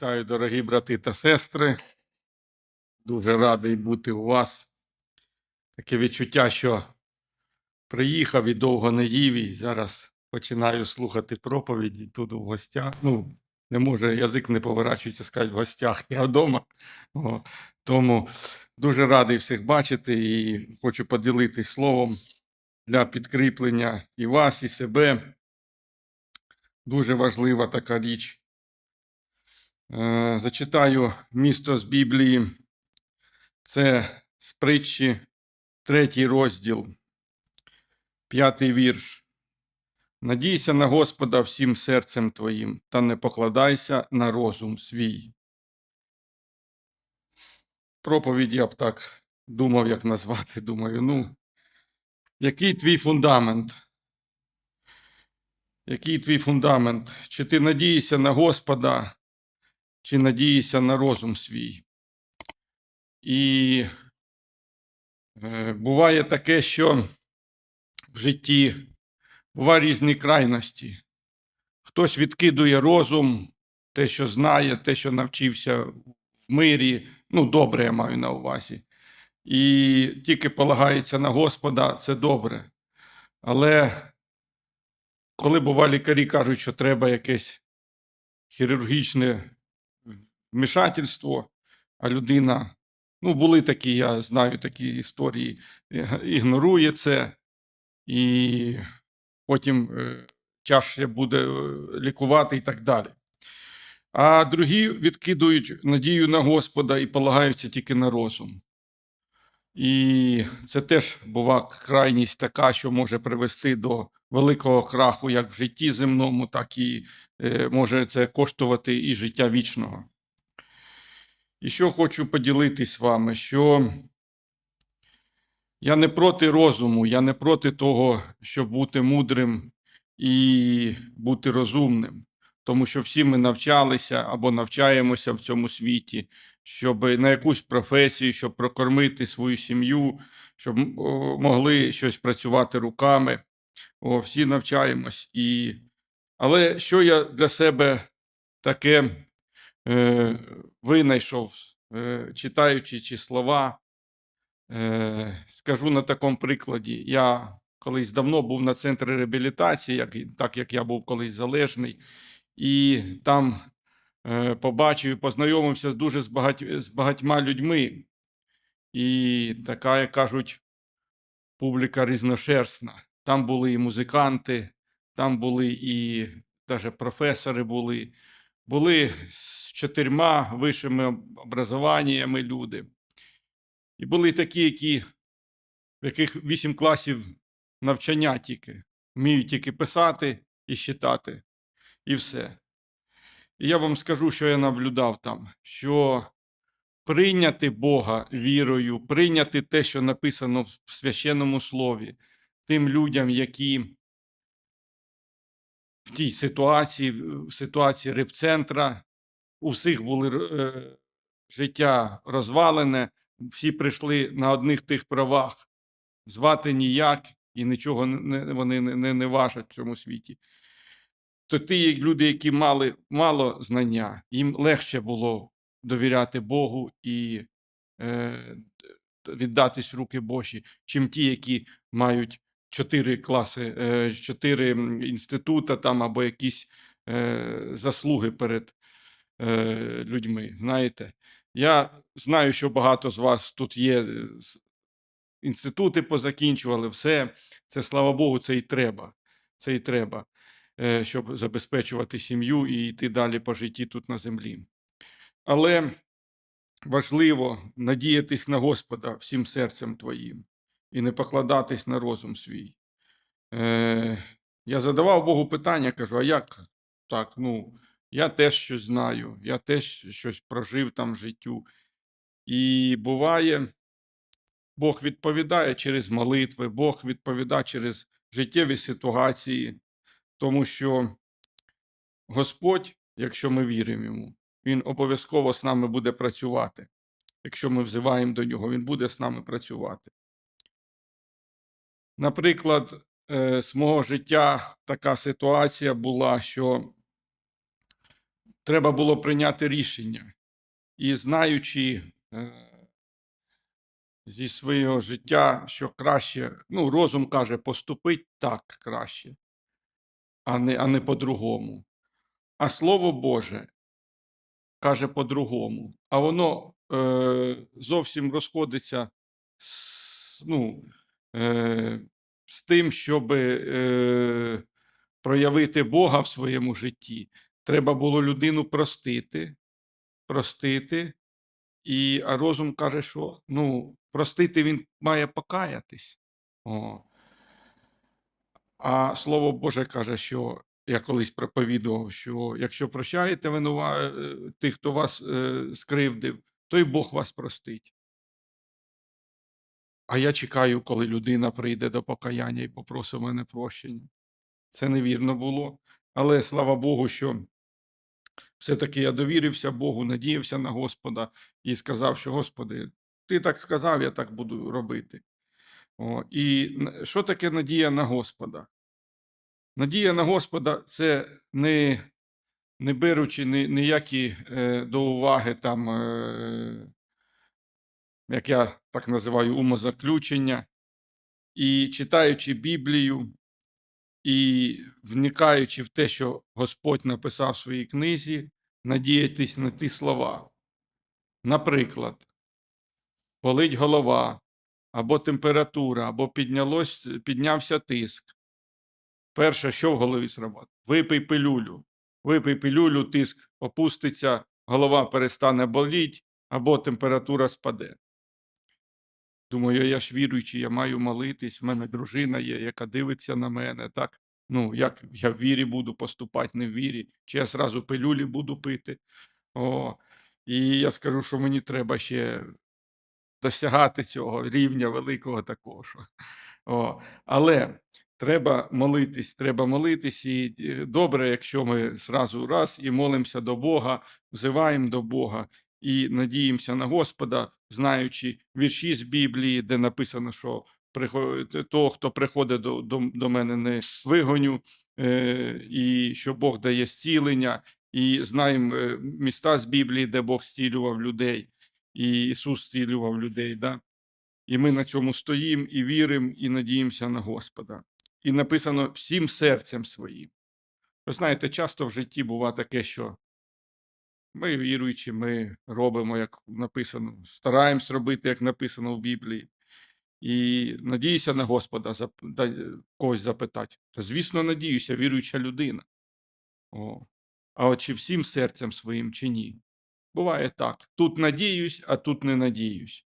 Вітаю, дорогі брати та сестри. Дуже радий бути у вас. Таке відчуття, що приїхав і довго не їв, і зараз починаю слухати проповіді тут у гостях. Ну, не може, язик не поворачується сказати в гостях, я вдома. О, тому дуже радий всіх бачити і хочу поділитись словом для підкріплення і вас, і себе. Дуже важлива така річ. Е, Зачитаю місто з Біблії. Це з притчі, третій розділ, п'ятий вірш. Надійся на Господа всім серцем твоїм, та не покладайся на розум свій. Проповідь я б так думав, як назвати. Думаю, ну, який твій фундамент? Який твій фундамент? Чи ти надієшся на Господа, чи надієшся на розум свій? І е, буває таке, що в житті бувають різні крайності. Хтось відкидує розум, те, що знає, те, що навчився в мирі, ну, добре я маю на увазі. І тільки полагається на Господа, це добре. Але коли бува лікарі кажуть, що треба якесь хірургічне вмішательство, а людина, ну, були такі, я знаю такі історії, е, ігнорує це, і потім е, тяжче буде е, лікувати і так далі. А другі відкидують надію на Господа і полагаються тільки на розум. І це теж бува крайність така, що може привести до великого краху як в житті земному, так і може це коштувати і життя вічного. І що хочу поділитись з вами, що я не проти розуму, я не проти того, щоб бути мудрим і бути розумним. Тому що всі ми навчалися або навчаємося в цьому світі, щоб на якусь професію, щоб прокормити свою сім'ю, щоб могли щось працювати руками. О, всі навчаємось. І... Але що я для себе таке е, винайшов, е, читаючи ці слова, е, скажу на такому прикладі. Я колись давно був на центрі реабілітації, як, так як я був колись залежний, і там е, побачив і познайомився дуже з, багать, з багатьма людьми. І така, як кажуть, публіка різношерстна. Там були і музиканти, там були і навіть професори були, були з чотирма вищими об- образованнями люди. І були такі, які, в яких вісім класів навчання тільки, вміють тільки писати і читати, і все. І я вам скажу, що я наблюдав там, що прийняти Бога вірою, прийняти те, що написано в священному слові, тим людям, які в тій ситуації, в ситуації репцентра, у всіх були е, життя розвалене, всі прийшли на одних тих правах, звати ніяк і нічого не- вони не, не, не важать в цьому світі. То ті люди, які мали мало знання, їм легше було довіряти Богу і е, віддатись в руки Божі, чим ті, які мають чотири класи, е, чотири інститута там або якісь е, заслуги перед е, людьми. Знаєте, я знаю, що багато з вас тут є інститути позакінчували, все. Це слава Богу, це і треба. Це і треба, щоб забезпечувати сім'ю і йти далі по житті тут на землі. Але важливо надіятись на Господа всім серцем твоїм і не покладатись на розум свій. Е, я задавав Богу питання, кажу: а як так? Ну, я теж щось знаю, я теж щось прожив там в життю. І буває, Бог відповідає через молитви, Бог відповідає через життєві ситуації, тому що Господь, якщо ми віримо йому, Він обов'язково з нами буде працювати. Якщо ми взиваємо до нього, Він буде з нами працювати. Наприклад, е, з мого життя така ситуація була, що треба було прийняти рішення. І знаючи е, зі свого життя, що краще, ну, розум каже, поступить так краще, а не, а не по-другому. А Слово Боже каже по-другому. А воно е, зовсім розходиться з, ну, е, з тим, щоб е, проявити Бога в своєму житті. Треба було людину простити, простити. І а розум каже, що ну, простити він має покаятись. О. А Слово Боже каже, що я колись проповідував, що якщо прощаєте винува... е, тих, хто вас е, скривдив, то й Бог вас простить. А я чекаю, коли людина прийде до покаяння і попросить мене прощення. Це невірно було. Але слава Богу, що все-таки я довірився Богу, надіявся на Господа і сказав, що Господи, ти так сказав, я так буду робити. О, і що таке надія на Господа? Надія на Господа це не, не беручи ніякі е, до уваги там, е, як я так називаю, умозаключення, і читаючи Біблію, і вникаючи в те, що Господь написав в своїй книзі, надіятись на ті слова. Наприклад, болить голова, або температура, або піднялось, піднявся тиск. Перше, що в голові зробити? Випий пилюлю. Випий пилюлю, тиск опуститься, голова перестане боліти, або температура спаде. Думаю, я ж віруючий, я маю молитись, в мене дружина є, яка дивиться на мене. Так? Ну, як я в вірі буду поступати, не в вірі, чи я зразу пилюлі буду пити. О, і я скажу, що мені треба ще досягати цього рівня великого такого. О, але треба молитись, треба молитись, і добре, якщо ми зразу раз і молимося до Бога, взиваємо до Бога і надіємося на Господа, знаючи вірші з Біблії, де написано, що того, хто приходить до, до, до мене, не вигоню, е, і що Бог дає зцілення, і знаємо е, міста з Біблії, де Бог зцілював людей, і Ісус зцілював людей. Да? І ми на цьому стоїмо і віримо, і надіємося на Господа. І написано всім серцем своїм. Ви знаєте, часто в житті буває таке, що ми віруючі, ми робимо, як написано, стараємось робити, як написано в Біблії. І надіюся на Господа да- когось запитати. Та, звісно, надіюся, віруюча людина. О. А от чи всім серцем своїм, чи ні? Буває так. Тут надіюсь, а тут не надіюсь.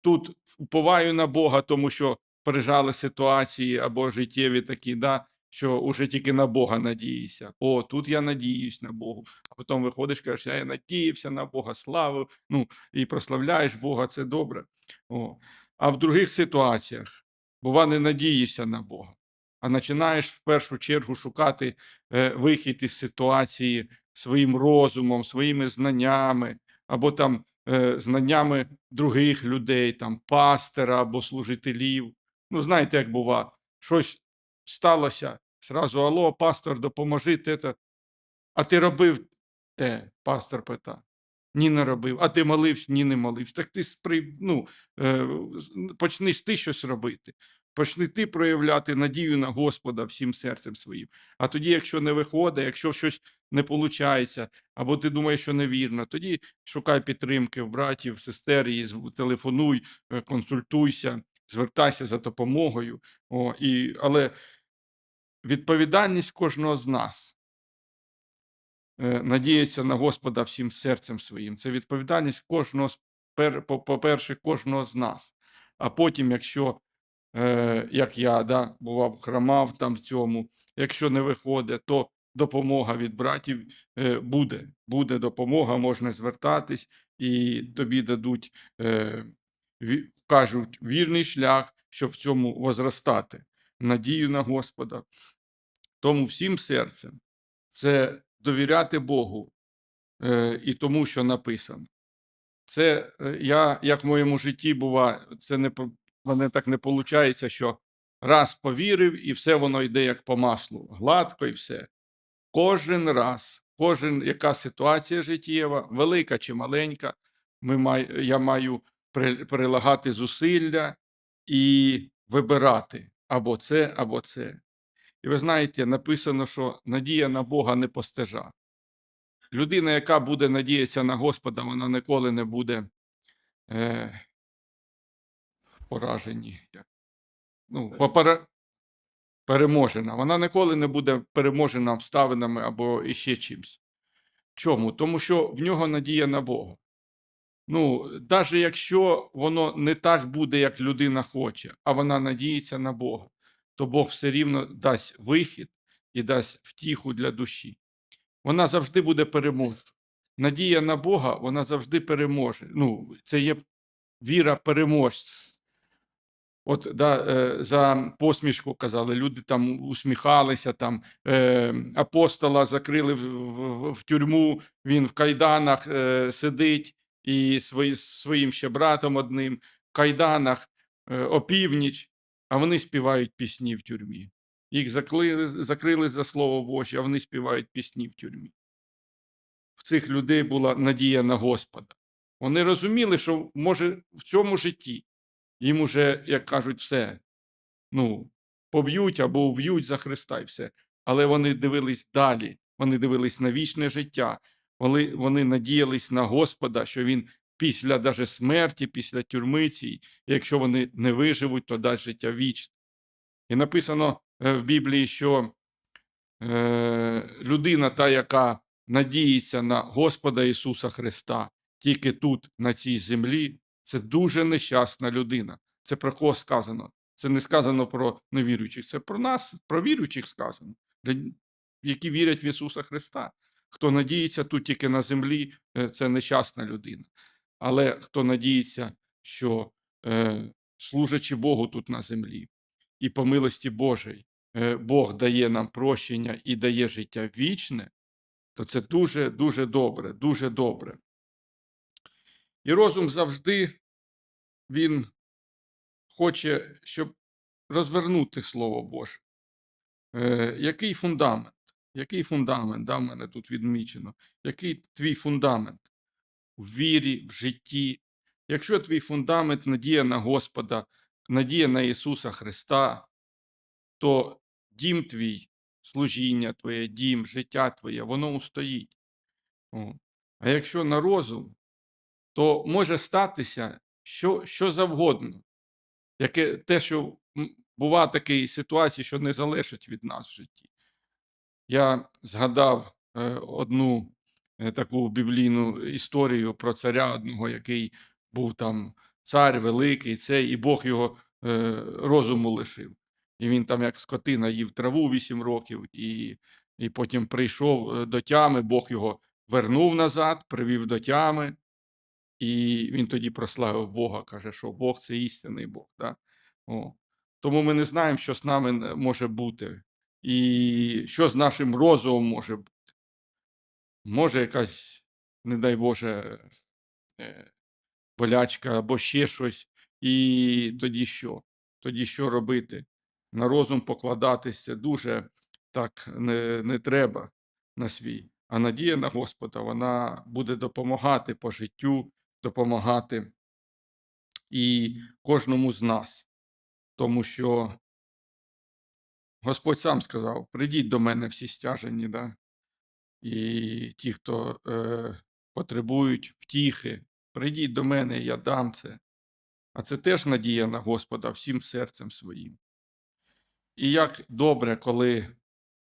Тут уповаю на Бога, тому що пережали ситуації або життєві такі, да, що уже тільки на Бога надіюся. О, тут я надіюсь на Бога. А потім виходиш, кажеш, я надіявся на Бога, славу, ну, і прославляєш Бога, це добре. О. А в других ситуаціях, бува, не надієшся на Бога, а починаєш в першу чергу шукати е, вихід із ситуації своїм розумом, своїми знаннями, або там е, знаннями других людей, там пастора або служителів. Ну, знаєте, як бува, щось сталося, зразу алло, пастор, допоможи те. А ти робив те, пастор питав. Ні, не робив. А ти молився? Ні, не молився. Так ти спри... ну, е, почнеш ти щось робити. Почни ти проявляти надію на Господа всім серцем своїм. А тоді, якщо не виходить, якщо щось не виходить, або ти думаєш, що невірно, тоді шукай підтримки в братів, сестер, і телефонуй, е, консультуйся, звертайся за допомогою. О, і, але відповідальність кожного з нас е, надіятися на Господа всім серцем своїм. Це відповідальність кожного, по-перше, кожного з нас. А потім, якщо, е, як я да, бував, хромав там в цьому, якщо не виходить, то допомога від братів е, буде. Буде допомога, можна звертатись, і тобі дадуть, кажуть, вірний шлях, щоб в цьому возростати. Надію на Господа. Тому всім серцем це довіряти Богу е, і тому, що написано. Це е, я, як в моєму житті буває, це не мене так не виходить, що раз повірив, і все воно йде як по маслу, гладко і все. Кожен раз, кожен, яка ситуація життєва, велика чи маленька, ми май, я маю прилагати зусилля і вибирати або це, або це. І ви знаєте, написано, що надія на Бога не постежа. Людина, яка буде надіятися на Господа, вона ніколи не буде е, поражені. Ну, попера... переможена. Вона ніколи не буде переможена обставинами або іще чимось. Чому? Тому що в нього надія на Бога. Ну, навіть якщо воно не так буде, як людина хоче, а вона надіється на Бога, то Бог все рівно дасть вихід і дасть втіху для душі. Вона завжди буде переможена. Надія на Бога, вона завжди переможе. Ну, це є віра переможця. От да, е, за посмішку казали, люди там усміхалися, там е, апостола закрили в, в, в тюрму, він в кайданах е, сидить і свої, своїм ще братом одним в кайданах е, опівніч, а вони співають пісні в тюрмі. Їх закрили, закрили за слово Боже, а вони співають пісні в тюрмі. В цих людей була надія на Господа. Вони розуміли, що може в цьому житті їм уже, як кажуть, все. Ну, поб'ють або вб'ють за Христа і все. Але вони дивились далі, вони дивились на вічне життя. Вони, вони надіялись на Господа, що Він після даже смерті, після тюрми цій, якщо вони не виживуть, то дасть життя вічне. І написано е, в Біблії, що е, людина, та, яка надіється на Господа Ісуса Христа, тільки тут, на цій землі, це дуже нещасна людина. Це про кого сказано? Це не сказано про невіруючих, це про нас, про віруючих сказано, які вірять в Ісуса Христа. Хто надіється тут тільки на землі, е, це нещасна людина. Але хто надіється, що е, служачи Богу тут на землі, і по милості Божій е, Бог дає нам прощення і дає життя вічне, то це дуже, дуже добре, дуже добре. І розум завжди він хоче, щоб розвернути Слово Боже. Е, який фундамент? Який фундамент? Да, в мене тут відмічено. Який твій фундамент в вірі, в житті? Якщо твій фундамент надія на Господа, надія на Ісуса Христа, то дім твій, служіння твоє, дім, життя твоє, воно устоїть. А якщо на розум, то може статися що, що завгодно. Яке, те, що м, бува такі ситуації, що не залежать від нас в житті. Я згадав е, одну е, таку біблійну історію про царя одного, який був там цар великий, цей, і Бог його е, розуму лишив. І він там, як скотина, їв траву вісім років, і, і потім прийшов до тями, Бог його вернув назад, привів до тями, і він тоді прославив Бога, каже, що Бог це істинний Бог. Да? О. Тому ми не знаємо, що з нами може бути, і що з нашим розумом може бути. Може якась, не дай Боже, е, болячка або ще щось, і тоді що? Тоді що робити? На розум покладатися дуже так не, не треба на свій. А надія на Господа, вона буде допомагати по життю, допомагати і кожному з нас. Тому що Господь сам сказав: прийдіть до мене всі стяжені, да? і ті, хто е, потребують втіхи, прийдіть до мене, я дам це. А це теж надія на Господа всім серцем своїм. І як добре, коли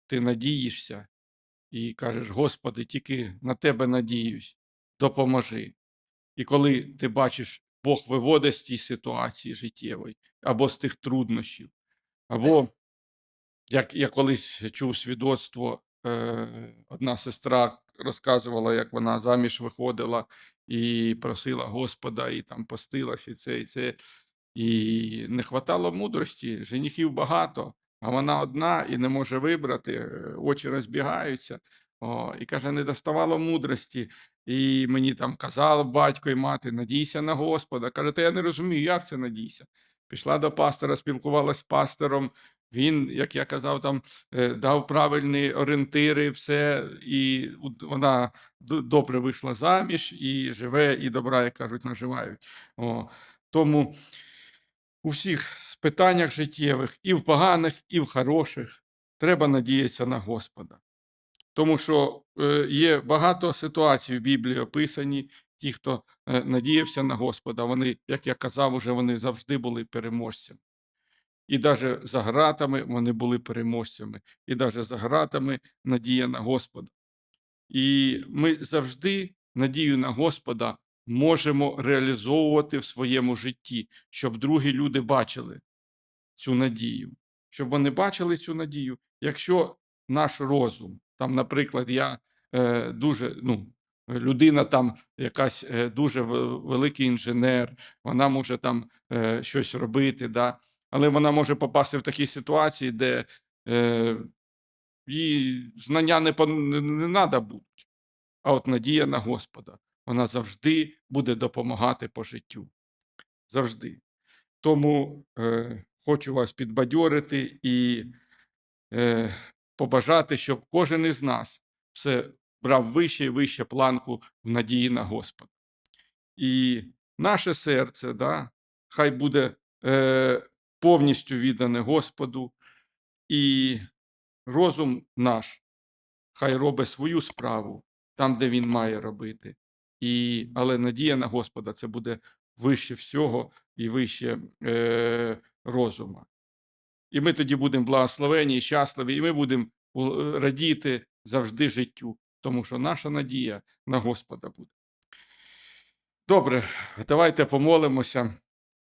ти надієшся і кажеш, Господи, тільки на тебе надіюсь, допоможи. І коли ти бачиш, Бог виводить з тієї ситуації життєвої, або з тих труднощів, або як я колись чув свідоцтво, е, одна сестра розказувала, як вона заміж виходила і просила Господа, і там постилась, і це, і це. І не хватало мудрості, женихів багато, а вона одна і не може вибрати, е, очі розбігаються. О, і каже, не доставало мудрості. І мені там казав батько і мати, надійся на Господа. Каже, та я не розумію, як це надійся. Пішла до пастора, спілкувалася з пастором, Він, як я казав, там е, дав правильні орієнтири, все, і вона добре вийшла заміж і живе, і добра, як кажуть, наживають. О, тому у всіх питаннях життєвих, і в поганих, і в хороших, треба надіятися на Господа. Тому що е, є багато ситуацій в Біблії описані. Ті, хто е, надіявся на Господа, вони, як я казав, уже вони завжди були переможцями. І навіть за гратами вони були переможцями, і навіть за гратами надія на Господа. І ми завжди надію на Господа можемо реалізовувати в своєму житті, щоб другі люди бачили цю надію, щоб вони бачили цю надію. Якщо наш розум, там, наприклад, я е, дуже, ну, людина там якась е, дуже великий інженер, вона може там е, щось робити, да? Але вона може попасти в такі ситуації, де е, їй знання не, треба будуть. А от надія на Господа, вона завжди буде допомагати по життю. Завжди. Тому е, хочу вас підбадьорити і е, побажати, щоб кожен із нас все брав вище і вище планку в надії на Господа. І наше серце, да, хай буде е, повністю віддане Господу, і розум наш хай робить свою справу там, де він має робити. І, але надія на Господа це буде вище всього і вище е, розума. І ми тоді будемо благословені і щасливі, і ми будемо радіти завжди життю, тому що наша надія на Господа буде. Добре, давайте помолимося.